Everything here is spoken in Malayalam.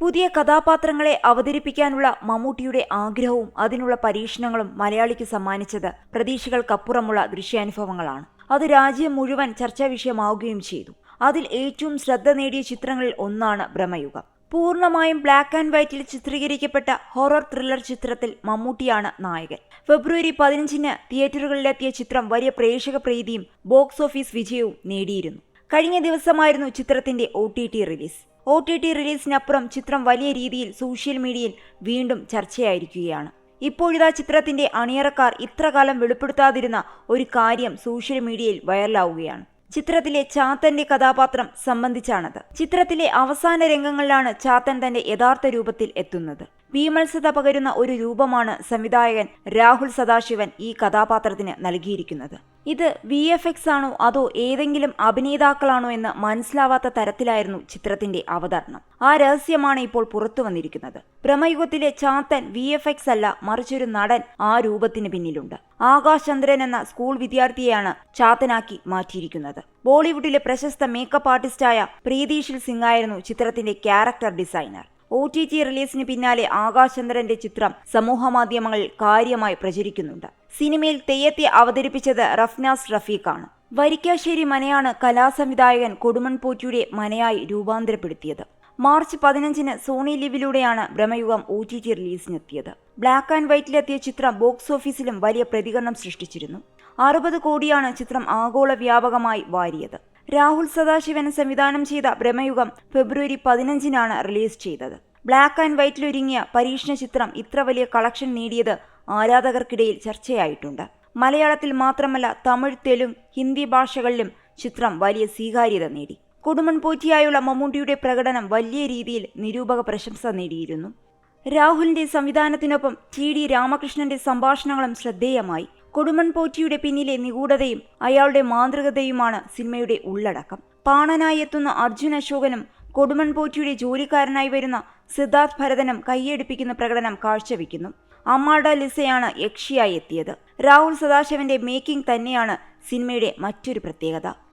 പുതിയ കഥാപാത്രങ്ങളെ അവതരിപ്പിക്കാനുള്ള മമ്മൂട്ടിയുടെ ആഗ്രഹവും അതിനുള്ള പരീക്ഷണങ്ങളും മലയാളിക്ക് സമ്മാനിച്ചത് പ്രതീക്ഷകൾക്കപ്പുറമുള്ള ദൃശ്യാനുഭവങ്ങളാണ്. അത് രാജ്യം മുഴുവൻ ചർച്ചാ വിഷയമാവുകയും ചെയ്തു. അതിൽ ഏറ്റവും ശ്രദ്ധ നേടിയ ചിത്രങ്ങളിൽ ഒന്നാണ് ഭ്രമയുഗം പൂർണമായും ബ്ലാക്ക് ആൻഡ് വൈറ്റിൽ ചിത്രീകരിക്കപ്പെട്ട ഹൊറർ ത്രില്ലർ ചിത്രത്തിൽ മമ്മൂട്ടിയാണ് നായകൻ. ഫെബ്രുവരി പതിനഞ്ചിന് തിയേറ്ററുകളിലെത്തിയ ചിത്രം വലിയ പ്രേക്ഷക പ്രീതിയും ബോക്സ് ഓഫീസ് വിജയവും നേടിയിരുന്നു. കഴിഞ്ഞ ദിവസമായിരുന്നു ചിത്രത്തിന്റെ O release. O T T റിലീസിനപ്പുറം ചിത്രം വലിയ രീതിയിൽ സോഷ്യൽ മീഡിയയിൽ വീണ്ടും ചർച്ചയായിരിക്കുകയാണ്. ഇപ്പോഴിതാ ചിത്രത്തിന്റെ അണിയറക്കാർ ഇത്രകാലം വെളിപ്പെടുത്താതിരുന്ന ഒരു കാര്യം സോഷ്യൽ മീഡിയയിൽ വൈറലാവുകയാണ്. ചിത്രത്തിലെ ചാത്തന്റെ കഥാപാത്രം സംബന്ധിച്ചാണത്. ചിത്രത്തിലെ അവസാന രംഗങ്ങളിലാണ് ചാത്തൻ തന്റെ യഥാർത്ഥ രൂപത്തിൽ എത്തുന്നത്. വീമത്സത പകരുന്ന ഒരു രൂപമാണ് സംവിധായകൻ രാഹുൽ സദാശിവൻ ഈ കഥാപാത്രത്തിന് നൽകിയിരിക്കുന്നത്. ഇത് വി എഫ് എക്സ് ആണോ അതോ ഏതെങ്കിലും അഭിനേതാക്കളാണോ എന്ന് മനസ്സിലാവാത്ത തരത്തിലായിരുന്നു ചിത്രത്തിന്റെ അവതരണം. ആ രഹസ്യമാണ് ഇപ്പോൾ പുറത്തു വന്നിരിക്കുന്നത്. പ്രമയുഗത്തിലെ ചാത്തൻ വി എഫ് എക്സ് അല്ല മറിച്ചൊരു നടൻ ആ രൂപത്തിന് പിന്നിലുണ്ട്. ആകാശ് ചന്ദ്രൻ എന്ന സ്കൂൾ വിദ്യാർത്ഥിയെയാണ് ചാത്തനാക്കി മാറ്റിയിരിക്കുന്നത്. ബോളിവുഡിലെ പ്രശസ്ത മേക്കപ്പ് ആർട്ടിസ്റ്റായ പ്രീതീഷിൽ സിംഗ് ആയിരുന്നു ചിത്രത്തിന്റെ character designer O T T റിലീസിന് പിന്നാലെ ആകാശചന്ദ്രന്റെ ചിത്രം സമൂഹമാധ്യമങ്ങളിൽ കാര്യമായി പ്രചരിക്കുന്നുണ്ട്. സിനിമയിൽ തെയ്യത്തെ അവതരിപ്പിച്ചത് റഫ്നാസ് റഫീഖാണ്. വരിക്കാശ്ശേരി മനയാണ് കലാസംവിധായകൻ കൊടുമൺ പോറ്റിയുടെ മനയായി രൂപാന്തരപ്പെടുത്തിയത്. മാർച്ച് പതിനഞ്ചിന് സോണി ലിവിലൂടെയാണ് ഭ്രമയുഗം ഒ ടി ടി റിലീസിനെത്തിയത് ബ്ലാക്ക് ആൻഡ് വൈറ്റിലെത്തിയ ചിത്രം ബോക്സ് ഓഫീസിലും വലിയ പ്രതികരണം സൃഷ്ടിച്ചിരുന്നു. അറുപത് കോടിയാണ് ചിത്രം ആഗോള വ്യാപകമായി വാരിയത്. രാഹുൽ സദാശിവൻ സംവിധാനം ചെയ്ത ഭ്രമയുഗം ഫെബ്രുവരി പതിനഞ്ചിനാണ് റിലീസ് ചെയ്തത്. ബ്ലാക്ക് ആൻഡ് വൈറ്റിലൊരുങ്ങിയ പരീക്ഷണ ചിത്രം ഇത്ര വലിയ കളക്ഷൻ നേടിയത് ആരാധകർക്കിടയിൽ ചർച്ചയായിട്ടുണ്ട്. മലയാളത്തിൽ മാത്രമല്ല തമിഴ് തെലുങ്ക് ഹിന്ദി ഭാഷകളിലും ചിത്രം വലിയ സ്വീകാര്യത നേടി. കൊടുമൺ പോറ്റിയായുള്ള മമ്മൂട്ടിയുടെ പ്രകടനം വലിയ രീതിയിൽ നിരൂപക പ്രശംസ നേടിയിരുന്നു. രാഹുലിന്റെ സംവിധാനത്തിനൊപ്പം ടി ഡി രാമകൃഷ്ണന്റെ സംഭാഷണങ്ങളും ശ്രദ്ധേയമായി. കൊടുമൺ പോറ്റിയുടെ പിന്നിലെ നിഗൂഢതയും അയാളുടെ മാന്ത്രികതയുമാണ് സിനിമയുടെ ഉള്ളടക്കം. പാണനായി എത്തുന്ന അർജുൻ അശോകനും കൊടുമൺ പോറ്റിയുടെ ജോലിക്കാരനായി വരുന്ന സിദ്ധാർത്ഥ് ഭരതനും കൈയടിപ്പിക്കുന്ന പ്രകടനം കാഴ്ചവെക്കുന്നു. അമ്മാഡ ലിസയാണ് യക്ഷിയായി എത്തിയത്. രാഹുൽ സദാശിവന്റെ മേക്കിംഗ് തന്നെയാണ് സിനിമയുടെ മറ്റൊരു പ്രത്യേകത.